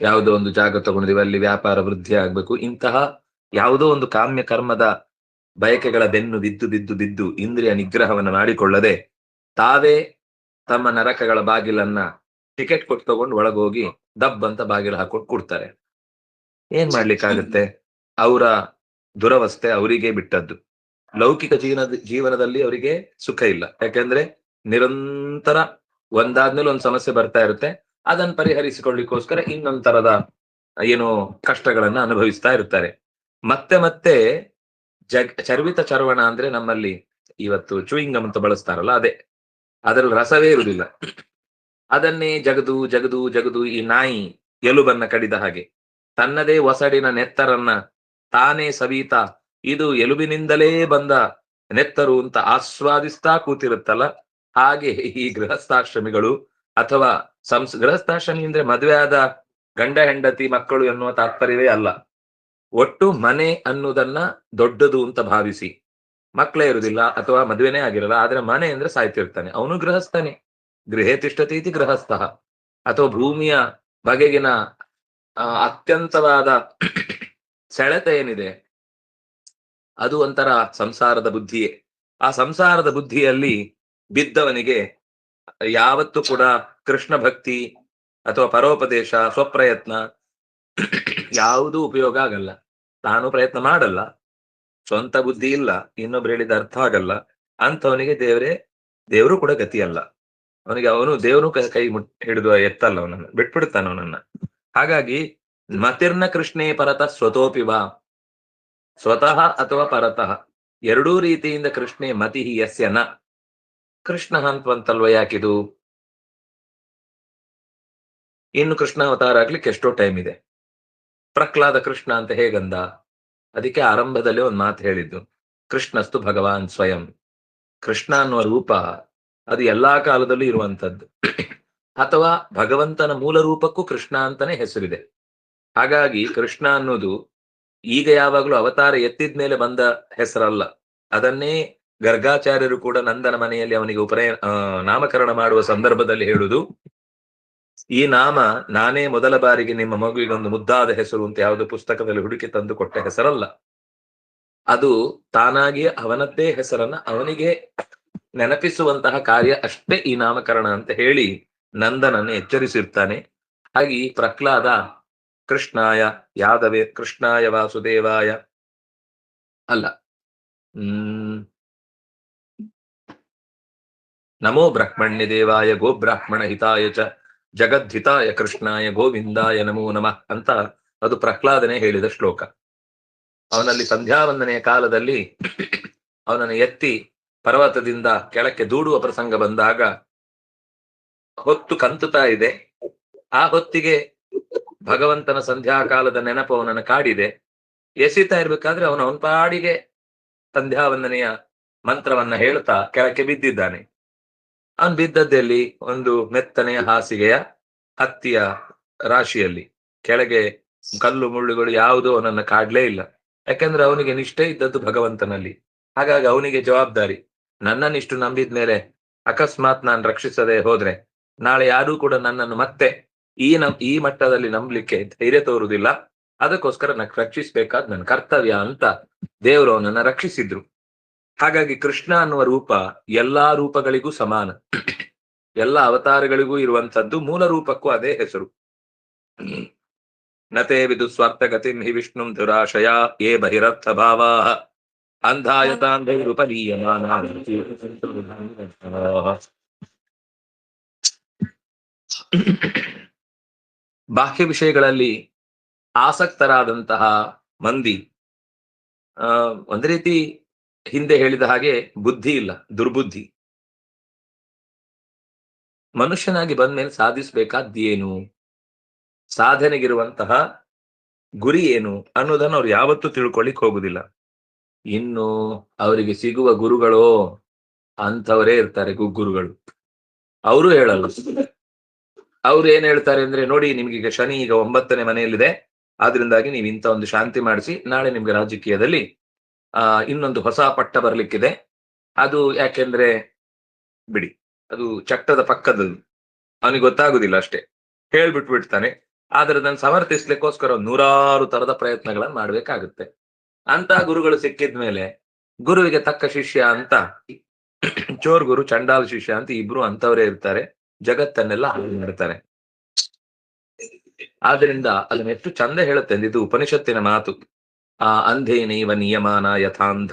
ಯಾವುದೋ ಒಂದು ಜಾಗ ತಗೊಂಡಿದೀವಿ ಅಲ್ಲಿ ವ್ಯಾಪಾರ ವೃದ್ಧಿ ಆಗ್ಬೇಕು, ಇಂತಹ ಯಾವುದೋ ಒಂದು ಕಾಮ್ಯ ಕರ್ಮದ ಬಯಕೆಗಳ ಬೆನ್ನು ಬಿದ್ದು ಬಿದ್ದು ಬಿದ್ದು ಇಂದ್ರಿಯ ನಿಗ್ರಹವನ್ನು ಮಾಡಿಕೊಳ್ಳದೆ ತಾವೇ ತಮ್ಮ ನರಕಗಳ ಬಾಗಿಲನ್ನ ಟಿಕೆಟ್ ಕೊಟ್ಟು ತಗೊಂಡು ಒಳಗೋಗಿ ದಬ್ ಅಂತ ಬಾಗಿಲು ಹಾಕೊಂಡು ಕೊಡ್ತಾರೆ. ಏನ್ ಮಾಡ್ಲಿಕ್ಕಾಗತ್ತೆ? ಅವರ ದುರವಸ್ಥೆ ಅವರಿಗೆ ಬಿಟ್ಟದ್ದು. ಲೌಕಿಕ ಜೀವನದ ಜೀವನದಲ್ಲಿ ಅವರಿಗೆ ಸುಖ ಇಲ್ಲ. ಯಾಕಂದ್ರೆ ನಿರಂತರ ಒಂದಾದ್ಮೇಲೆ ಒಂದು ಸಮಸ್ಯೆ ಬರ್ತಾ ಇರುತ್ತೆ. ಅದನ್ನ ಪರಿಹರಿಸಿಕೊಳ್ಳಿಕ್ಕೋಸ್ಕರ ಇನ್ನೊಂದ್ ತರದ ಏನು ಕಷ್ಟಗಳನ್ನ ಅನುಭವಿಸ್ತಾ ಇರ್ತಾರೆ. ಮತ್ತೆ ಮತ್ತೆ ಜಗ್, ಚರ್ವಿತ ಚರ್ವಣ ಅಂದ್ರೆ ನಮ್ಮಲ್ಲಿ ಇವತ್ತು ಚೂಯಿಂಗಮ್ ಅಂತ ಬಳಸ್ತಾರಲ್ಲ, ಅದೇ. ಅದರಲ್ಲಿ ರಸವೇ ಇರುವುದಿಲ್ಲ. ಅದನ್ನೇ ಜಗದು ಜಗದು ಜಗದು ಈ ನಾಯಿ ಎಲುಬನ್ನ ಕಡಿದ ಹಾಗೆ. ತನ್ನದೇ ಒಸಡಿನ ನೆತ್ತರನ್ನ ತಾನೇ ಸವೀತಾ, ಇದು ಎಲುಬಿನಿಂದಲೇ ಬಂದ ನೆತ್ತರು ಅಂತ ಆಸ್ವಾದಿಸ್ತಾ ಕೂತಿರುತ್ತಲ್ಲ, ಹಾಗೆ ಈ ಗೃಹಸ್ಥಾಶ್ರಮಿಗಳು ಅಥವಾ ಸಂಸ್, ಗೃಹಸ್ಥಾಶ್ರಮಿ ಅಂದ್ರೆ ಮದುವೆ ಆದ ಗಂಡ, ಹೆಂಡತಿ, ಮಕ್ಕಳು ಎನ್ನುವ ತಾತ್ಪರ್ಯವೇ ಅಲ್ಲ. ಒಟ್ಟು ಮನೆ ಅನ್ನೋದನ್ನ ದೊಡ್ಡದು ಅಂತ ಭಾವಿಸಿ. ಮಕ್ಕಳೇ ಇರುವುದಿಲ್ಲ ಅಥವಾ ಮದುವೆನೇ ಆಗಿರಲ್ಲ, ಆದ್ರೆ ಮನೆ ಅಂದ್ರೆ ಸಾಯ್ತಿರ್ತಾನೆ ಅವನು ಗೃಹಸ್ಥನೇ. ಗೃಹೇ ಇತಿ ಗೃಹಸ್ಥ. ಅಥವಾ ಭೂಮಿಯ ಬಗೆಗಿನ ಅತ್ಯಂತವಾದ *coughs* ಸೆಳೆತ ಏನಿದೆ? ಅದು ಒಂಥರ ಸಂಸಾರದ ಬುದ್ಧಿಯೇ. ಆ ಸಂಸಾರದ ಬುದ್ಧಿಯಲ್ಲಿ ಬಿದ್ದವನಿಗೆ ಯಾವತ್ತು ಕೂಡ ಕೃಷ್ಣ ಭಕ್ತಿ ಅಥವಾ ಪರೋಪದೇಶ, ಸ್ವಪ್ರಯತ್ನ ಯಾವುದೂ ಉಪಯೋಗ ಆಗಲ್ಲ. ತಾನು ಪ್ರಯತ್ನ ಮಾಡಲ್ಲ. ಸ್ವಂತ ಬುದ್ಧಿ ಇಲ್ಲ. ಇನ್ನೊಬ್ರು ಹೇಳಿದ ಅರ್ಥ ಆಗಲ್ಲ. ಅಂತವನಿಗೆ ದೇವರೇ, ದೇವರು ಕೂಡ ಗತಿ ಅಲ್ಲ. ಅವನಿಗೆ ಅವನು ದೇವರು ಕೈ ಮುಟ್, ಹಿಡಿದು ಎತ್ತಲ್ಲ ಅವನನ್ನ ಬಿಟ್ಬಿಡ್ತಾನ ಅವನನ್ನ. ಹಾಗಾಗಿ ಮತಿರ್ನ ಕೃಷ್ಣೇ ಪರತ ಸ್ವತೋಪಿ ವಾ. ಸ್ವತಃ ಅಥವಾ ಪರತಃ. ಎರಡೂ ರೀತಿಯಿಂದ ಕೃಷ್ಣೇ ಮತಿ ಯಸ್ಯ ನ. ಕೃಷ್ಣ ಅಂತವಂತಲ್ವ ಯಾಕಿದು? ಇನ್ನು ಕೃಷ್ಣ ಅವತಾರ ಆಗ್ಲಿಕ್ಕೆ ಎಷ್ಟೋ ಟೈಮ್ ಇದೆ. ಪ್ರಹ್ಲಾದ ಕೃಷ್ಣ ಅಂತ ಹೇಗಂದ? ಅದಕ್ಕೆ ಆರಂಭದಲ್ಲಿ ಒಂದು ಮಾತು ಹೇಳಿದ್ದು, ಕೃಷ್ಣಸ್ತು ಭಗವಾನ್ ಸ್ವಯಂ. ಕೃಷ್ಣ ಅನ್ನುವ ರೂಪ, ಅದು ಎಲ್ಲಾ ಕಾಲದಲ್ಲೂ ಇರುವಂತದ್ದು ಅಥವಾ ಭಗವಂತನ ಮೂಲ ರೂಪಕ್ಕೂ ಕೃಷ್ಣ ಅಂತಾನೆ ಹೆಸರಿದೆ. ಹಾಗಾಗಿ ಕೃಷ್ಣ ಅನ್ನೋದು ಈಗ ಯಾವಾಗಲೂ ಅವತಾರ ಎತ್ತಿದ ಮೇಲೆ ಬಂದ ಹೆಸರಲ್ಲ. ಅದನ್ನೇ ಗರ್ಗಾಚಾರ್ಯರು ಕೂಡ ನಂದನ ಮನೆಯಲ್ಲಿ ಅವನಿಗೆ ಉಪನಯ ನಾಮಕರಣ ಮಾಡುವ ಸಂದರ್ಭದಲ್ಲಿ ಹೇಳುದು. ಈ ನಾಮ ನಾನೇ ಮೊದಲ ಬಾರಿಗೆ ನಿಮ್ಮ ಮಗುವಿಗೆ ಒಂದು ಮುದ್ದಾದ ಹೆಸರು ಅಂತ ಯಾವುದೋ ಪುಸ್ತಕದಲ್ಲಿ ಹುಡುಕಿ ತಂದು ಕೊಟ್ಟ ಹೆಸರಲ್ಲ. ಅದು ತಾನಾಗಿಯೇ ಅವನದ್ದೇ ಹೆಸರನ್ನ ಅವನಿಗೆ ನೆನಪಿಸುವಂತಹ ಕಾರ್ಯ ಅಷ್ಟೇ ಈ ನಾಮಕರಣ ಅಂತ ಹೇಳಿ ನಂದನನ್ನು ಎಚ್ಚರಿಸಿರ್ತಾನೆ. ಹಾಗೆ ಪ್ರಹ್ಲಾದ ಕೃಷ್ಣಾಯ ಯಾದವೇ ಕೃಷ್ಣಾಯ ವಾಸುದೇವಾಯ ಅಲ್ಲ. ನಮೋ ಬ್ರಹ್ಮಣ್ಯ ದೇವಾಯ ಗೋಬ್ರಾಹ್ಮಣ ಹಿತಾಯ ಚ ಜಗದ್ಧಿತಾಯ ಕೃಷ್ಣಾಯ ಗೋವಿಂದಾಯ ನಮೋ ನಮಃ ಅಂತ ಅದು ಪ್ರಹ್ಲಾದನೆ ಹೇಳಿದ ಶ್ಲೋಕ. ಅವನಲ್ಲಿ ಸಂಧ್ಯಾವಂದನೆಯ ಕಾಲದಲ್ಲಿ ಅವನನ್ನು ಎತ್ತಿ ಪರ್ವತದಿಂದ ಕೆಳಕ್ಕೆ ದೂಡುವ ಪ್ರಸಂಗ ಬಂದಾಗ ಹೊತ್ತು ಕಂತುತ್ತಾ ಇದೆ. ಆ ಹೊತ್ತಿಗೆ ಭಗವಂತನ ಸಂಧ್ಯಾಕಾಲದ ನೆನಪು ಅವನನ್ನು ಕಾಡಿದೆ. ಎಸಿತಾ ಇರ್ಬೇಕಾದ್ರೆ ಅವನ ಅವನ ಪಾಡಿಗೆ ಸಂಧ್ಯಾವಂದನೆಯ ಮಂತ್ರವನ್ನ ಹೇಳ್ತಾ ಕೆಳಕ್ಕೆ ಬಿದ್ದಿದ್ದಾನೆ. ಅವನು ಬಿದ್ದದ್ದಲ್ಲಿ ಒಂದು ಮೆತ್ತನೆಯ ಹಾಸಿಗೆಯ ಹತ್ತಿಯ ರಾಶಿಯಲ್ಲಿ. ಕೆಳಗೆ ಕಲ್ಲು ಮುಳ್ಳುಗಳು ಯಾವುದು ಅವನನ್ನ ಕಾಡ್ಲೇ ಇಲ್ಲ. ಯಾಕಂದ್ರೆ ಅವನಿಗೆ ನಿಷ್ಠೆ ಇದ್ದದ್ದು ಭಗವಂತನಲ್ಲಿ. ಹಾಗಾಗಿ ಅವನಿಗೆ ಜವಾಬ್ದಾರಿ. ನನ್ನನ್ನಿಷ್ಟು ನಂಬಿದ ಮೇಲೆ ಅಕಸ್ಮಾತ್ ನಾನು ರಕ್ಷಿಸದೆ ಹೋದ್ರೆ, ನಾಳೆ ಯಾರೂ ಕೂಡ ನನ್ನನ್ನು ಮತ್ತೆ ಈ ನಮ್, ಈ ಮಟ್ಟದಲ್ಲಿ ನಂಬಲಿಕ್ಕೆ ಧೈರ್ಯ ತೋರುದಿಲ್ಲ ಅದಕ್ಕೋಸ್ಕರ ನಾನು ರಕ್ಷಿಸ್ಬೇಕಾದ್ ನನ್ನ ಕರ್ತವ್ಯ ಅಂತ ದೇವರು ಅವನನ್ನ ರಕ್ಷಿಸಿದ್ರು. ಹಾಗಾಗಿ ಕೃಷ್ಣ ಅನ್ನುವ ರೂಪ ಎಲ್ಲಾ ರೂಪಗಳಿಗೂ ಸಮಾನ. ಎಲ್ಲ ಅವತಾರಗಳಿಗೂ ಇರುವಂತದ್ದು ಮೂಲ ರೂಪಕ್ಕೂ ಅದೇ ಹೆಸರು. ನತೇ ವಿದು ಸ್ವಾರ್ಥಗತಿಂ ಹಿ ವಿಷ್ಣುಂ ದುರಾಶಯ ಏ ಬಹಿರರ್ಥ ಭಾವ ಅಂಧಾಯತಾಂಧೈರುಪಲೀಯಮಾನ ಬಾಹ್ಯ ವಿಷಯಗಳಲ್ಲಿ ಆಸಕ್ತರಾದಂತಹ ಮಂದಿ ಒಂದ್ ರೀತಿ ಹಿಂದೆ ಹೇಳಿದ ಹಾಗೆ ಬುದ್ಧಿ ಇಲ್ಲ, ದುರ್ಬುದ್ಧಿ. ಮನುಷ್ಯನಾಗಿ ಬಂದ್ಮೇಲೆ ಏನು ಸಾಧನೆಗಿರುವಂತಹ ಗುರಿ ಏನು ಅನ್ನೋದನ್ನು ಅವ್ರು ಯಾವತ್ತೂ ತಿಳ್ಕೊಳ್ಳಿಕ್ ಹೋಗುದಿಲ್ಲ. ಇನ್ನು ಅವರಿಗೆ ಸಿಗುವ ಗುರುಗಳು ಅಂಥವರೇ ಇರ್ತಾರೆ ಗುರುಗಳು. ಅವರು ಹೇಳಲ್ಲ. ಅವ್ರು ಏನ್ ಹೇಳ್ತಾರೆ ಅಂದ್ರೆ, ನೋಡಿ, ನಿಮ್ಗೆ ಈಗ ಶನಿ ಈಗ ಒಂಬತ್ತನೇ ಮನೆಯಲ್ಲಿದೆ. ಆದ್ರಿಂದಾಗಿ ನೀವು ಇಂಥ ಒಂದು ಶಾಂತಿ ಮಾಡಿಸಿ, ನಾಳೆ ನಿಮ್ಗೆ ರಾಜಕೀಯದಲ್ಲಿ ಆ, ಇನ್ನೊಂದು ಹೊಸ ಪಟ್ಟ ಬರ್ಲಿಕ್ಕಿದೆ. ಅದು ಯಾಕೆಂದ್ರೆ, ಬಿಡಿ, ಅದು ಚಟ್ಟದ ಪಕ್ಕದದ್ದು ಅವನಿಗೆ ಗೊತ್ತಾಗುದಿಲ್ಲ ಅಷ್ಟೇ. ಹೇಳ್ಬಿಟ್ಬಿಡ್ತಾನೆ ಆದ್ರೆ ಅದನ್ನು ಸಮರ್ಥಿಸ್ಲಿಕ್ಕೋಸ್ಕರ ನೂರಾರು ತರದ ಪ್ರಯತ್ನಗಳನ್ನು ಮಾಡ್ಬೇಕಾಗುತ್ತೆ. ಅಂತ ಗುರುಗಳು ಸಿಕ್ಕಿದ್ಮೇಲೆ, ಗುರುವಿಗೆ ತಕ್ಕ ಶಿಷ್ಯ ಅಂತ, ಚೋರ್ ಗುರು, ಚಂಡಾಲ್ ಶಿಷ್ಯ ಅಂತ ಇಬ್ರು ಅಂತವರೇ ಇರ್ತಾರೆ. ಜಗತ್ತನ್ನೆಲ್ಲ ಹಾಳು ಮಾಡ್ತಾರೆ. ಆದ್ರಿಂದ ಅದನ್ನ ಎಷ್ಟು ಚಂದ ಹೇಳುತ್ತೆ ಇದು ಉಪನಿಷತ್ತಿನ ಮಾತು. ಆ ಅಂಧೇನೈವ ನಿಯಮಾನ ಯಥಾಂಧ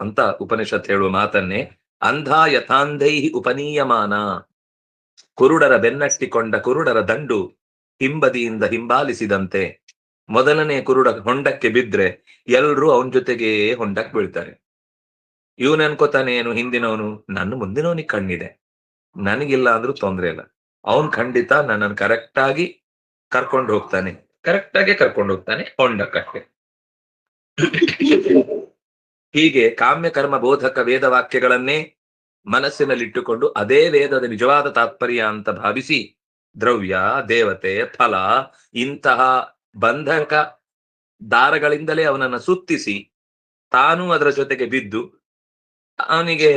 ಅಂತ ಉಪನಿಷತ್ ಹೇಳುವ ಮಾತನ್ನೇ, ಅಂಧ ಯಥಾಂಧೈ ಉಪನೀಯಮಾನ. ಕುರುಡರ ಬೆನ್ನಟ್ಟಿಕೊಂಡ ಕುರುಡರ ದಂಡು ಹಿಂಬದಿಯಿಂದ ಹಿಂಬಾಲಿಸಿದಂತೆ. ಮೊದಲನೇ ಕುರುಡ ಹೊಂಡಕ್ಕೆ ಬಿದ್ರೆ ಎಲ್ರೂ ಅವನ ಜೊತೆಗೆ ಹೊಂಡಕ್ಕೆ ಬೀಳ್ತಾರೆ. ಇವನ್ ಅನ್ಕೋತಾನೆ, ಏನು ಹಿಂದಿನವನು? ನನ್ನ ಮುಂದಿನವನಿಗೆ ಕಣ್ಣಿದೆ. ನನಗಿಲ್ಲ ಅಂದ್ರೂ ತೊಂದ್ರೆ ಇಲ್ಲ. ಅವನ್ ಖಂಡಿತ ನನ್ನನ್ನು ಕರೆಕ್ಟ್ ಆಗಿ ಕರ್ಕೊಂಡು ಹೋಗ್ತಾನೆ. ಕರೆಕ್ಟ್ ಆಗಿ ಕರ್ಕೊಂಡು ಹೋಗ್ತಾನೆ ಹೊಂಡಕ್ಕಷ್ಟೆ ಹೀಗೆ ಕಾಮ್ಯ ಕರ್ಮ ಬೋಧಕ ವೇದ ವಾಕ್ಯಗಳನ್ನೇ ಮನಸ್ಸಿನಲ್ಲಿಟ್ಟುಕೊಂಡು ಅದೇ ವೇದದ ನಿಜವಾದ ತಾತ್ಪರ್ಯ ಅಂತ ಭಾವಿಸಿ ದ್ರವ್ಯ, ದೇವತೆ, ಫಲ ಇಂತಹ ಬಂಧಕ ದಾರಗಳಿಂದಲೇ ಅವನನ್ನು ಸುತ್ತಿಸಿ ತಾನು ಅದರ ಜೊತೆಗೆ ಬಿದ್ದು ಅವನಿಗೆ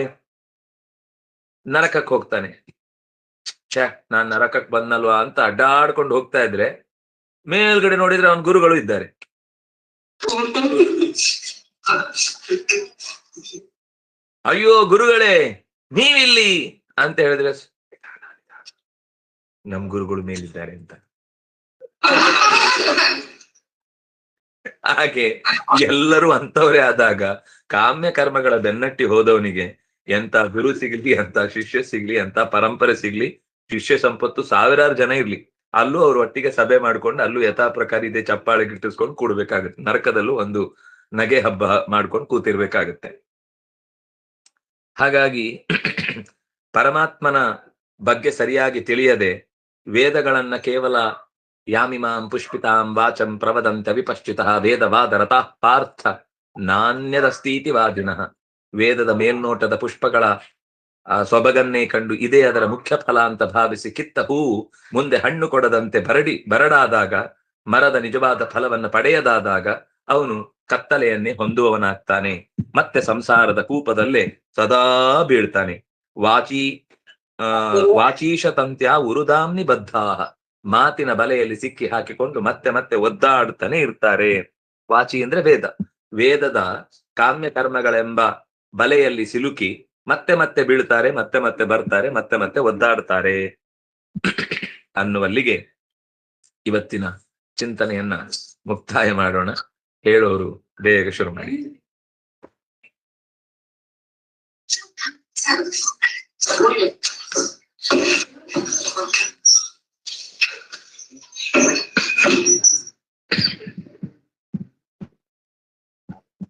ನರಕಕ್ಕೆ ಹೋಗ್ತಾನೆ. ಛಾ, ನಾನ್ ನರಕಕ್ಕೆ ಬಂದಲ್ವಾ ಅಂತ ಅಡ್ಡಾಡ್ಕೊಂಡು ಹೋಗ್ತಾ ಇದ್ರೆ ಮೇಲ್ಗಡೆ ನೋಡಿದ್ರೆ ಅವನ ಗುರುಗಳು ಇದ್ದಾರೆ. ಅಯ್ಯೋ ಗುರುಗಳೇ, ನೀವಿಲ್ಲಿ ಅಂತ ಹೇಳಿದ್ರೆ, ನಮ್ ಗುರುಗಳು ಮೇಲಿದ್ದಾರೆ ಅಂತ. ಹಾಗೆ ಎಲ್ಲರೂ ಅಂತವರೇ ಆದಾಗ, ಕಾಮ್ಯ ಕರ್ಮಗಳ ಬೆನ್ನಟ್ಟಿ ಹೋದವನಿಗೆ ಎಂತ ಗುರು ಸಿಗ್ಲಿ ಅಂತ ಶಿಷ್ಯ ಸಿಗ್ಲಿ ಅಂತ ಪರಂಪರೆ ಸಿಗ್ಲಿ, ಶಿಷ್ಯ ಸಂಪತ್ತು ಸಾವಿರಾರು ಜನ ಇರ್ಲಿ. ಅಲ್ಲೂ ಅವ್ರ ಒಟ್ಟಿಗೆ ಸಭೆ ಮಾಡ್ಕೊಂಡು ಅಲ್ಲೂ ಯಥಾ ಪ್ರಕಾರ ಇದೆ ಚಪ್ಪಾಳೆ ಗಿಟ್ಟಿಸ್ಕೊಂಡು ಕೂಡ್ಬೇಕಾಗುತ್ತೆ. ನರಕದಲ್ಲೂ ಒಂದು ನಗೆ ಹಬ್ಬ ಮಾಡ್ಕೊಂಡು ಕೂತಿರ್ಬೇಕಾಗತ್ತೆ. ಹಾಗಾಗಿ *clears throat* ಪರಮಾತ್ಮನ ಬಗ್ಗೆ ಸರಿಯಾಗಿ ತಿಳಿಯದೆ ವೇದಗಳನ್ನ ಕೇವಲ ಯಾಮಿಮಾಂ ಪುಷ್ಪಿತಾಂ ವಾಚಂ ಪ್ರವದಂತ ವಿಪಶ್ಚಿತ ವೇದವಾದ ರಥಃ ಪಾರ್ಥ ನಾಣ್ಯದಸ್ತೀತಿ ವಾದಿನಃ. ವೇದದ ಮೇಲ್ನೋಟದ ಪುಷ್ಪಗಳ ಆ ಸೊಬಗನ್ನೇ ಕಂಡು ಇದೇ ಅದರ ಮುಖ್ಯ ಫಲ ಅಂತ ಭಾವಿಸಿ ಕಿತ್ತ ಹೂ ಮುಂದೆ ಹಣ್ಣು ಕೊಡದಂತೆ ಬರಡಿ ಬರಡಾದಾಗ ಮರದ ನಿಜವಾದ ಫಲವನ್ನು ಪಡೆಯದಾದಾಗ ಅವನು ಕತ್ತಲೆಯನ್ನೇ ಹೊಂದುವವನಾಗ್ತಾನೆ. ಮತ್ತೆ ಸಂಸಾರದ ಕೂಪದಲ್ಲೇ ಸದಾ ಬೀಳ್ತಾನೆ. ವಾಚಿ, ಆ ವಾಚೀಶ ತಂತ್ಯ ಉರುದಾಮ್ನಿ ಬದ್ಧಾಹ. ಮಾತಿನ ಬಲೆಯಲ್ಲಿ ಸಿಕ್ಕಿ ಹಾಕಿಕೊಂಡು ಮತ್ತೆ ಮತ್ತೆ ಒದ್ದಾಡ್ತಾನೆ ಇರ್ತಾರೆ. ವಾಚಿ ಅಂದ್ರೆ ವೇದ. ವೇದದ ಕಾಮ್ಯ ಕರ್ಮಗಳೆಂಬ ಬಲೆಯಲ್ಲಿ ಸಿಲುಕಿ ಮತ್ತೆ ಮತ್ತೆ ಬೀಳ್ತಾರೆ, ಮತ್ತೆ ಮತ್ತೆ ಬರ್ತಾರೆ, ಮತ್ತೆ ಮತ್ತೆ ಒದ್ದಾಡ್ತಾರೆ ಅನ್ನುವಲ್ಲಿಗೆ ಇವತ್ತಿನ ಚಿಂತನೆಯನ್ನ ಮುಕ್ತಾಯ ಮಾಡೋಣ ಹೇಳೋರು ಬೇಗ ಶುರು ಮಾಡಿ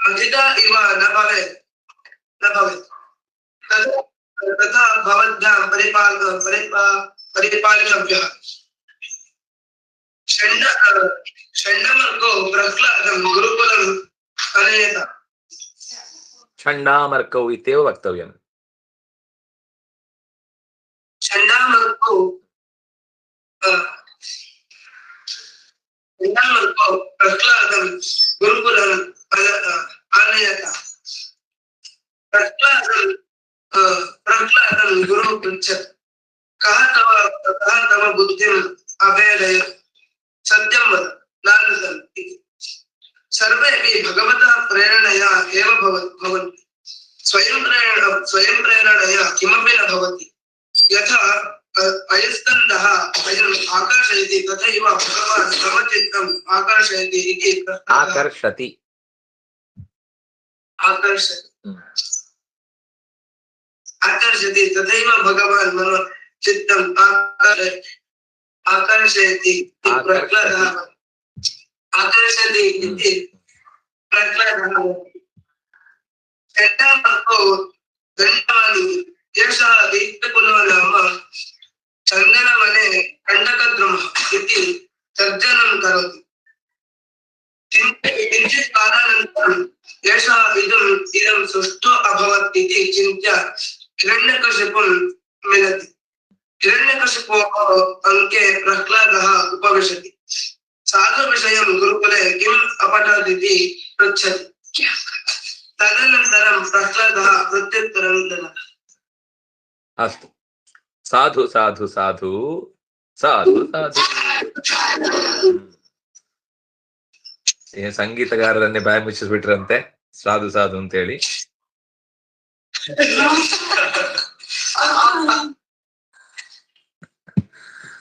अजिता इव न भवेत् न भवेत्। तथा भवद्भ्यां परिपाल परिपा परिपालितव्यः షండ షండమర్కు ప్రహ్లాదం గురుకులం అనేత షండామర్కౌ ఇతేవ వక్తవ్యం షండామర్కు షండామర్కు ప్రహ్లాదం గురుకులం ప్రహ్లాదం ప్రహ్లాదం గురు పుంచ కహ తవ కహ తవ బుద్ధిం అవేదయ సత్యం వద నాను సంతి సర్వేపి భగవత ప్రేరణయా ఏవ భవంతి స్వయం ప్రేరణ స్వయం ప్రేరణయా కిమపి న భవతి యథా अयस्कन्दः अयम् आकर्षयति तथैव भगवान् समचित्तम् आकर्षयति इति आकर्षति ఆకర్షతి ఆకర్షతి తదైవ భగవాన్ మన చిత్తం ఆకర్షయతి ఆకర్షతి ఇది ప్రహ్లాద చట్టాలతో చందనం అనే కండకద్రమ ఇది సర్జనం కరోతి चिन्तयिञ्चित्कारानन्तरं गुरुकुले साधु साधु साधु। साधु साधु। हम्म। ಸಂಗೀತಗಾರರನ್ನೇ ಬಾಯಿ ಮುಚ್ಚಿಸ್ಬಿಟ್ರಂತೆ. ಸಾಧು ಸಾಧು ಅಂತ ಹೇಳಿ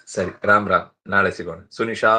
ಸರಿ ರಾಮ್ ರಾಮ್ ನಾಳೆ ಸಿಗೋಣ. ಸುನಿಶಾ.